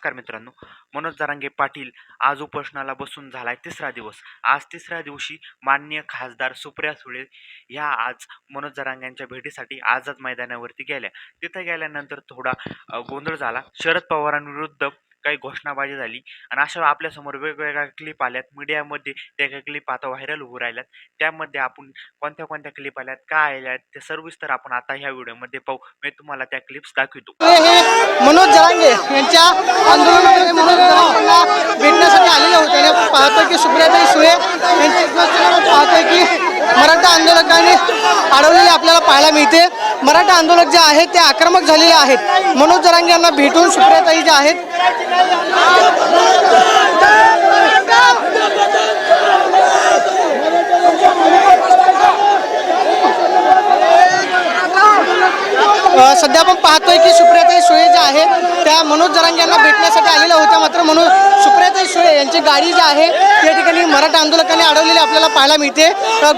नमस्कार मित्रांनो मनोज जारांगे पाटील आज उपोषणाला बसून झालाय तिसरा दिवस. आज तिसऱ्या दिवशी मान्य खासदार सुप्रिया सुळे ह्या आज मनोज जरांगेंच्या भेटीसाठी आझाद मैदानावरती गेल्या. तिथं गेल्यानंतर थोडा गोंधळ झाला. शरद पवारांविरुद्ध काही घोषणाबाजी झाली. आणि अशा आपल्यासमोर वेगवेगळ्या क्लिप आल्यात. मीडियामध्ये त्या क्लिप आता व्हायरल होऊ राहिल्यात. त्यामध्ये आपण कोणत्या कोणत्या क्लिप आल्यात? काय आल्यात? ते सविस्तर आपण आता ह्या व्हिडिओमध्ये पाहू. मी तुम्हाला त्या क्लिप्स दाखवतो. मनोज जरांगे यांच्या आंदोलनामध्ये मनोज भेटण्यासाठी आलेले होते. आणि आपण पाहतोय की सुप्रियाताई सुळे यांची पाहतोय की मराठा आंदोलकांनी अडवलेले आपल्याला पाहायला मिळते. मराठा आंदोलक जे आहेत ते आक्रमक झालेले आहेत. मनोज जरांगे यांना भेटून सुप्रियाताई जे आहेत सध्या आपण पाहतोय की सुप्रियाताई सुळे ज्या आहेत त्या मनोज जरांगे यांना भेटण्यासाठी आलेल्या होत्या. मात्र मनोज यांची गाडी जी आहे त्या ठिकाणी मराठा आंदोलकांनी अडवलेली आपल्याला पाहायला मिळते.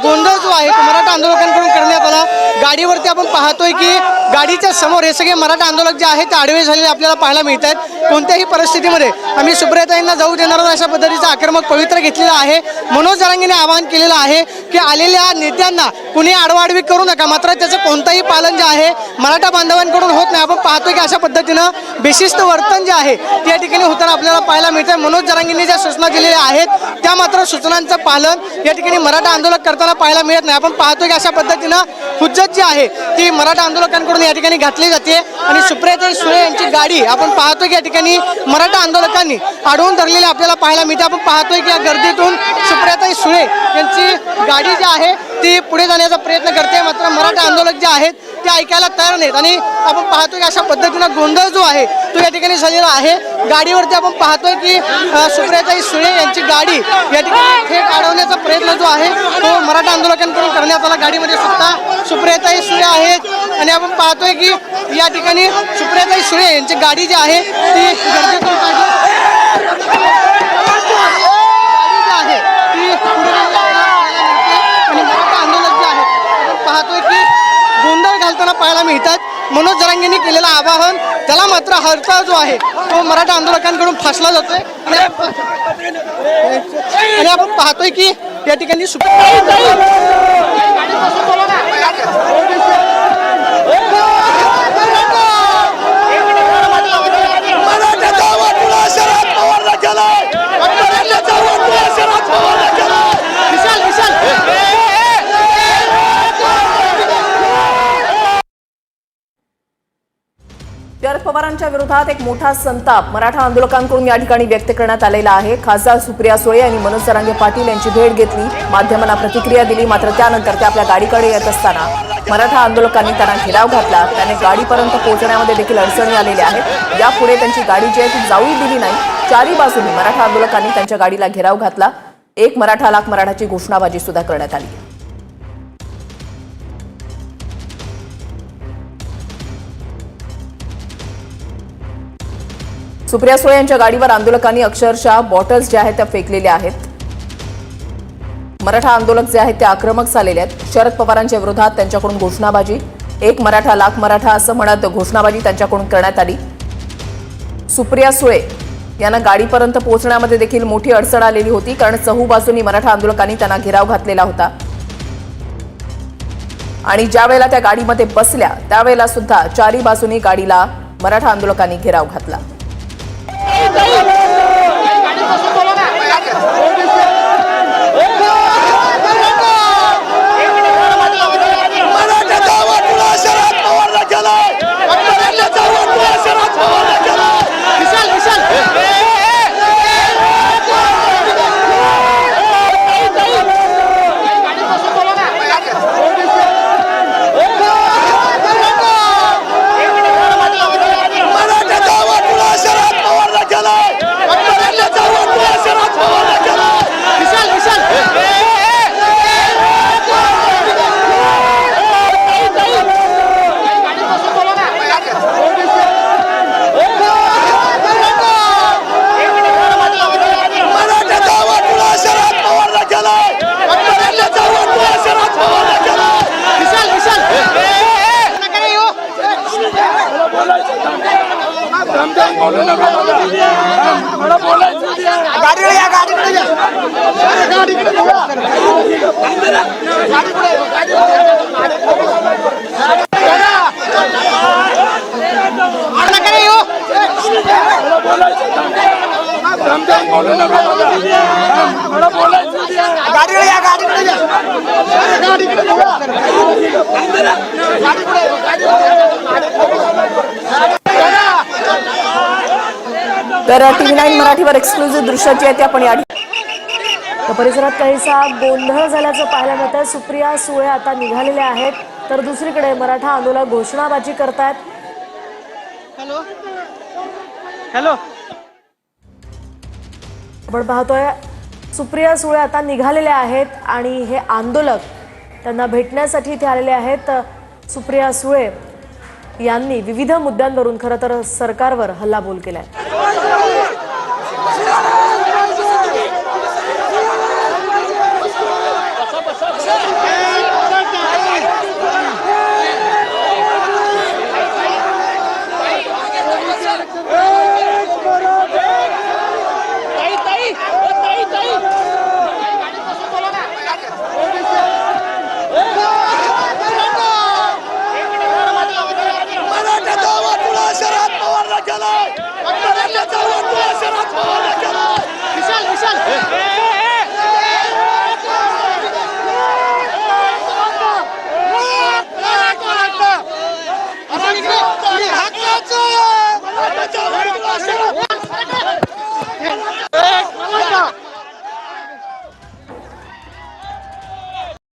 गोंधळ जो आहे तो मराठा आंदोलकांकडून करण्यात आला. गाडीवरती आपण पाहतोय की गाडीच्या समोर हे सगळे मराठा आंदोलक जे आहेत ते आडवे झालेले आपल्याला पाहायला मिळत आहेत. कोणत्याही परिस्थितीमध्ये आम्ही सुप्रियाताईंना जाऊ देणार अशा पद्धतीचा आक्रमक पवित्र घेतलेला आहे. मनोज जरांगेने आवाहन केलेलं आहे की आलेल्या नेत्यांना कुणी आडवाडवी करू नका. मात्र त्याचं कोणतंही पालन जे आहे मराठा बांधवांकडून होत नाही. आपण पाहतो की अशा पद्धतीनं विशिष्ट वर्तन जे आहे त्या ठिकाणी होताना आपल्याला पाहायला मिळतं मनोज जरांगींनी ज्या सूचना दिलेल्या आहेत त्या मात्र सूचनांचं पालन या ठिकाणी मराठा आंदोलक करताना पाहायला मिळत नाही. आपण पाहतो की अशा पद्धतीनं हुज्जत जी आहे ती मराठा आंदोलकांकडून या ठिकाणी घातली जाते. आणि सुप्रियाताई सुळे यांची गाडी आपण पाहतोय की या ठिकाणी मराठा आंदोलकांनी अडवून धरलेली आपल्याला पाहायला मिळते. आपण पाहतोय की या गर्दीतून सुप्रियाताई सुळे यांची गाडी जी आहे ती पुढे जाण्याचा प्रयत्न करते. मात्र मराठा आंदोलक जे आहेत ते ऐकायला तयार नाहीत. आणि आपण पाहतोय की अशा पद्धतीनं गोंधळ जो आहे तो या ठिकाणी झालेला आहे. गाडीवरती आपण पाहतोय की सुप्रियाताई सुळे यांची गाडी या ठिकाणी थेट अडवण्याचा प्रयत्न जो आहे तो मराठा आंदोलकांकडून करण्यात आला. गाडीमध्ये सुद्धा सुप्रियाताई सुळे आहेत. आणि आपण पाहतोय की या ठिकाणी सुप्रियाताई सुळे यांची गाडी जी आहे ती गर्दीतून काढली गाडी जी आहे ती पुढे जाण्याला आणि मराठा आंदोलक जे आहे आपण पाहतोय की गोंधळ घालताना पाहायला मिळतात मनोज जरांगेंनी केलेलं आवाहन त्याला मात्र हरता जो आहे तो मराठा आंदोलकांकडून फासला जातोय. आणि आपण- आणि आपण पाहतोय की या ठिकाणी पवारांच्या विरोधात एक मोठा संताप मराठा आंदोलकांकडून या ठिकाणी व्यक्त करण्यात आलेला आहे. खासदार सुप्रिया सुळे यांनी मनोज सरांगे पाटील यांची भेट घेतली. माध्यमांना प्रतिक्रिया दिली. मात्र त्यानंतर ते आपल्या गाडीकडे येत असताना मराठा आंदोलकांनी त्यांना घेराव घातला. त्याने गाडीपर्यंत पोहोचण्यामध्ये देखील अडचणी आलेल्या आहेत. यापुढे त्यांची गाडी जी आहे ती जाऊही दिली नाही. चारी बाजूनी मराठा आंदोलकांनी त्यांच्या गाडीला घेराव घातला. एक मराठा लाख मराठाची घोषणाबाजी सुद्धा करण्यात आली. सुप्रिया सुळे यांच्या गाडीवर आंदोलकांनी अक्षरशः बॉटल्स ज्या आहेत त्या फेकलेल्या आहेत. मराठा आंदोलक जे आहेत ते आक्रमक झालेले आहेत. शरद पवारांच्या विरोधात त्यांच्याकडून घोषणाबाजी. एक मराठा लाख मराठा असं म्हणत घोषणाबाजी त्यांच्याकडून करण्यात आली. सुप्रिया सुळे यांना गाडीपर्यंत पोहोचण्यामध्ये देखील मोठी अडचण आलेली होती कारण चहूबाजूंनी मराठा आंदोलकांनी त्यांना घेराव घातलेला होता. आणि ज्या वेळेला त्या गाडीमध्ये बसल्या त्यावेळेला सुद्धा चारी बाजूनी गाडीला मराठा आंदोलकांनी घेराव घातला. रमजान बोलू तर टीव्ही नाईन मराठीवर एक्सक्लुझिव्ह दृश्याची आहे ती आपण या तर परिसरात काहीसा गोंधळ झाल्याचं पाहायला मिळत आहे सुप्रिया सुळे आता निघालेल्या आहेत. तर दुसरीकडे मराठा आंदोलक घोषणाबाजी करतायत. हॅलो? हॅलो? आपण पाहतोय सुप्रिया सुळे आता निघालेल्या आहेत आणि हे आंदोलक त्यांना भेटण्यासाठी इथे आलेले आहेत. सुप्रिया सुळे यांनी विविध मुद्द्यांवरून खरं तर सरकारवर हल्लाबोल केलाय.